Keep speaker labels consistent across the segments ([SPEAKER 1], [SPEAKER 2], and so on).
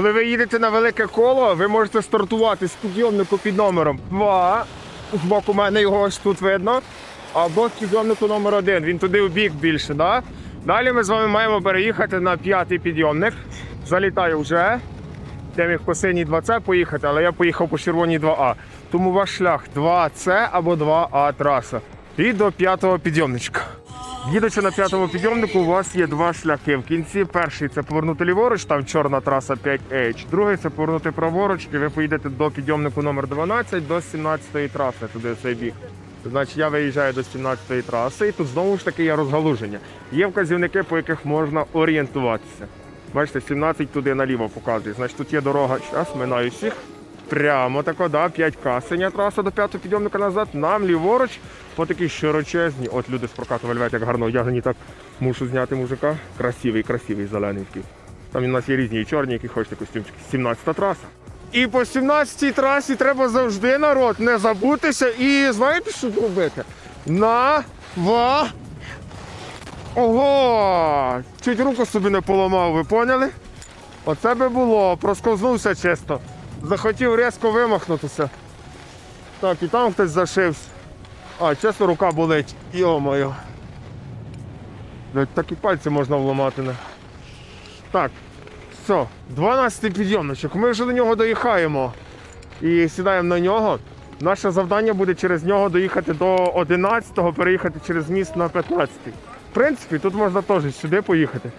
[SPEAKER 1] Коли ви їдете на велике коло, ви можете стартувати з підйомнику під номером 2. З боку мене його ось тут видно. Або з підйомнику номер 1. Він туди в бік більше. Да? Далі ми з вами маємо переїхати на п'ятий підйомник. Залітаю вже. Я міг по синій 2С поїхати, але я поїхав по червоній 2А. Тому ваш шлях 2С або 2А траса. І до п'ятого підйомничка. Їдучи на п'ятому підйомнику, у вас є два шляхи. В кінці перший це повернути ліворуч, там чорна траса 5H. Другий це повернути праворуч, і ви поїдете до підйомнику номер 12 до 17-ї траси, туди цей бік. Значить, я виїжджаю до 17-ї траси, і тут знову ж таки є розгалуження. Є вказівники, по яких можна орієнтуватися. Бачите, 17 туди наліво показує. Значить, тут є дорога. Зараз минаю всіх. Прямо тако, да, 5К синя траса до п'ятого підйомника назад. Нам ліворуч по такій широчезній. От люди з прокату вельвет, як гарно одягнені, так мушу зняти мужика. Красивий, красивий, зелений такий. Там у нас є різні і чорні, які хочете костюмчики. 17 траса. І по 17 трасі треба завжди народ не забутися. І знаєте, що робити? На ва. Ого! Чуть руку собі не поламав, ви поняли? Оце би було, просковзнувся чисто. Захотів різко вимахнутися. Так, і там хтось зашився. А, чесно, рука болить. Йо-моє. Так і пальці можна вламати. Не. Так, все, 12-й підйомничок. Ми вже до нього доїхаємо. І сідаємо на нього. Наше завдання буде через нього доїхати до 11-го, переїхати через міст на 15-й. В принципі, тут можна теж сюди поїхати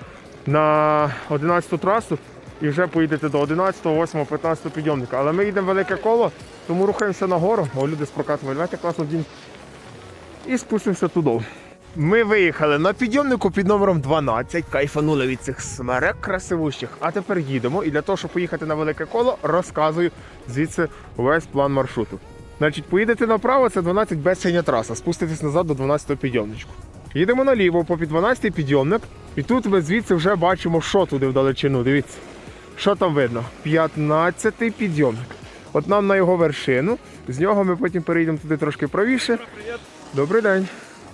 [SPEAKER 1] на 11-ту трасу і вже поїдете до 11, 8, 15 підйомника. Але ми їдемо велике коло, тому рухаємося нагору. О, люди з прокату вельвети класно дім. І спустимося туди. Ми виїхали на підйомнику під номером 12, кайфанули від цих смерек красивущих. А тепер їдемо. І для того, щоб поїхати на велике коло, розказую звідси весь план маршруту. Значить, поїдете направо, це 12 без синя траса. Спуститесь назад до 12 підйомничку. Їдемо наліво по під 12 підйомник, і тут ми звідси вже бачимо, що туди вдалечину. Дивіться, що там видно? 15-й підйомник. От нам на його вершину. З нього ми потім перейдемо туди трошки правіше. Добрий день.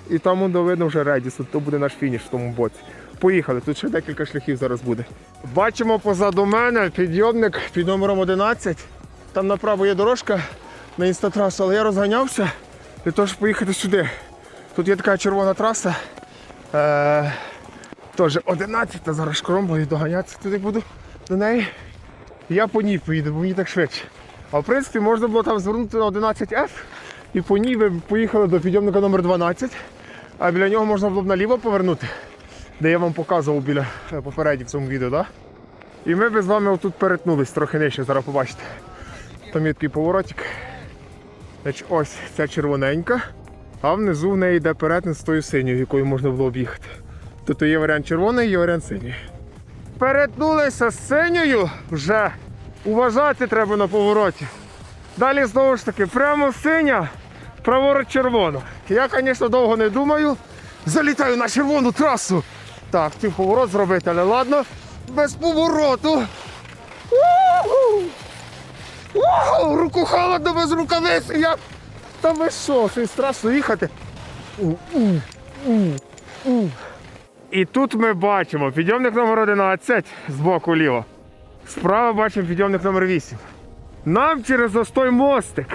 [SPEAKER 1] І там видно вже Редіс, то буде наш фініш в тому боці. Поїхали, тут ще декілька шляхів зараз буде. Бачимо позаду мене підйомник під номером 11. Там направо є дорожка на інстатрасу, але я розганявся для того, щоб поїхати сюди. Тут є така червона траса. Е, Теж 11, зараз шкромбою доганятися туди буду до неї. Я по ній поїду, бо мені так швидше. А в принципі можна було там звернути на 11F і по ній ви поїхали до підйомника номер 12, а біля нього можна було б наліво повернути, де я вам показував біля е, попередньо в цьому відео. Да? І ми б з вами отут перетнулись трохи нижче, зараз побачите. Там є такий поворотик. Ось ця червоненька, а внизу в неї йде перетин з тою синьою, якою можна було об'їхати. Тобто є варіант червоної, є варіант синьої. Перетнулися з синьою вже. Уважати треба на повороті. Далі знову ж таки, прямо синя, праворуч червона. Я, звісно, довго не думаю. Залітаю на червону трасу. Так, хотів поворот зробити, але ладно, без повороту. У-ху! Руку холодно без рукавиці. Я... Та ви що, це страшно їхати. У-у-у-у. І тут ми бачимо підйомник номер 11 з боку ліво. Справа бачимо підйомник номер 8. Нам через остой мостик.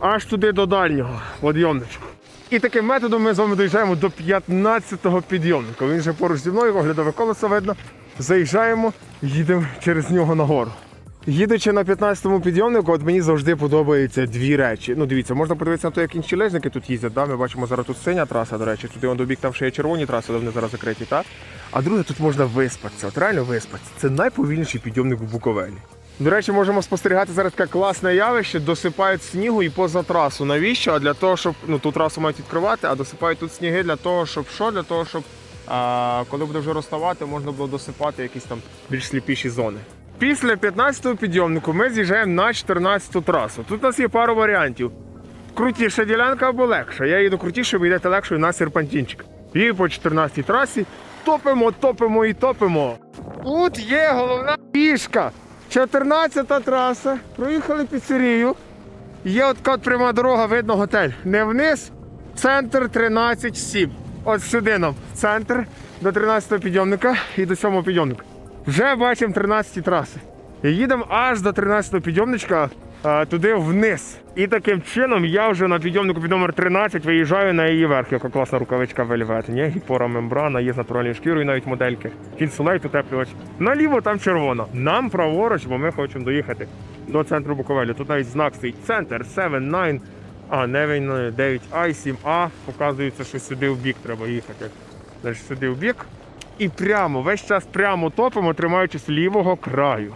[SPEAKER 1] Аж туди до дальнього підйомничку. І таким методом ми з вами доїжджаємо до 15-го підйомника. Він же поруч зі мною, оглядове колесо видно. Заїжджаємо, їдемо через нього нагору. Їдучи на 15-му підйомнику, от мені завжди подобаються дві речі. Ну, дивіться, можна подивитися на те, як інші лежники тут їздять. Да? Ми бачимо зараз тут синя траса, до речі, туди он до бік там ще є червоні траси, але вони зараз закриті, так? А друге, тут можна виспатися. От реально виспатися. Це найповільніший підйомник в Буковелі. До речі, можемо спостерігати зараз таке класне явище, досипають снігу і поза трасу. Навіщо? А для того, щоб ну ту трасу мають відкривати, а досипають тут сніги для того, щоб що? Для того, щоб а, коли буде вже розставати, можна було досипати якісь там більш сліпіші зони. Після 15-го підйомнику ми з'їжджаємо на 14-ту трасу. Тут у нас є пару варіантів. Крутіша ділянка або легша. Я їду крутіше, ви йдете легшою на серпантинчик. І по 14-й трасі топимо, топимо і топимо. Тут є головна фішка. 14-та траса. Проїхали піцерію. Є от пряма дорога, видно готель. Не вниз, центр 13-7. От сюди нам, центр до 13-го підйомника і до 7-го підйомника. Вже бачимо 13 траси. І їдемо аж до 13-го підйомничка а, туди вниз. І таким чином я вже на підйомнику під номер 13 виїжджаю на її верх, яка класна рукавичка Velvet. Ні, гіпора мембрана, є з натуральною шкірою навіть модельки. Інсулейт, утеплювач. Наліво там червона. Нам праворуч, бо ми хочемо доїхати до центру Буковелі. Тут навіть знак стоїть центр 7-9. А, не 9А і 7А. Показується, що сюди в бік треба їхати. Значить, сюди в бік. І прямо, весь час прямо топимо, тримаючись лівого краю.